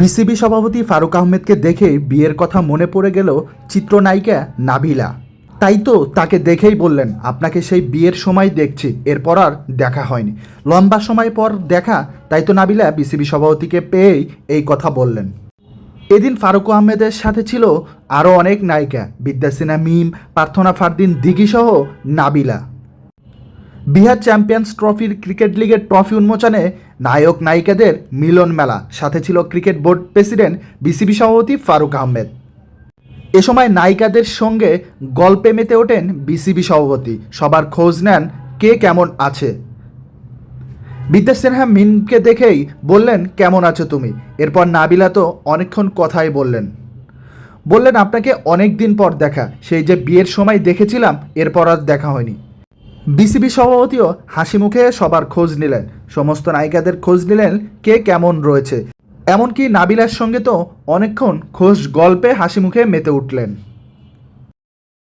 BCB সভাপতি ফারুক আহমেদকে দেখে বিয়ের কথা মনে পড়ে গেল চিত্রনায়িকা নাবিলা। তাই তো তাকে দেখেই বললেন, আপনাকে সেই বিয়ের সময় দেখছি, এরপর আর দেখা হয়নি। লম্বা সময় পর দেখা, তাই তো নাবিলা বিসিবি সভাপতিকে পেয়েই এই কথা বললেন। এদিন ফারুক আহমেদের সাথে ছিল আরও অনেক নায়িকা বিদ্যাসিনা মিম প্রার্থনা ফারদিন দিঘিসহ নাবিলা। বিহার চ্যাম্পিয়ন্স ট্রফির ক্রিকেট লিগের ট্রফি উন্মোচনে নায়ক নায়িকাদের মিলন মেলা। সাথে ছিল ক্রিকেট বোর্ড প্রেসিডেন্ট, বিসিবি সভাপতি ফারুক আহমেদ। এ সময় নায়িকাদের সঙ্গে গল্পে মেতে ওঠেন বিসিবি সভাপতি। সবার খোঁজ নেন কে কেমন আছে। বিদ্যা সিনহা মিনকে দেখেই বললেন, কেমন আছো তুমি? এরপর নাবিলা তো অনেকক্ষণ কথাই বললেন। বললেন, আপনাকে অনেক দিন পর দেখা। সেই যে বিয়ের সময় দেখেছিলাম, এরপর আর দেখা হয়নি। বিসিবি সভাপতিও হাসি মুখে সবার খোঁজ নিলেন। সমস্ত নায়িকাদের খোঁজ নিলেন কে কেমন রয়েছে। এমনকি নাবিলার সঙ্গে তো অনেকক্ষণ খোঁজ গল্পে হাসি মুখে মেতে উঠলেন।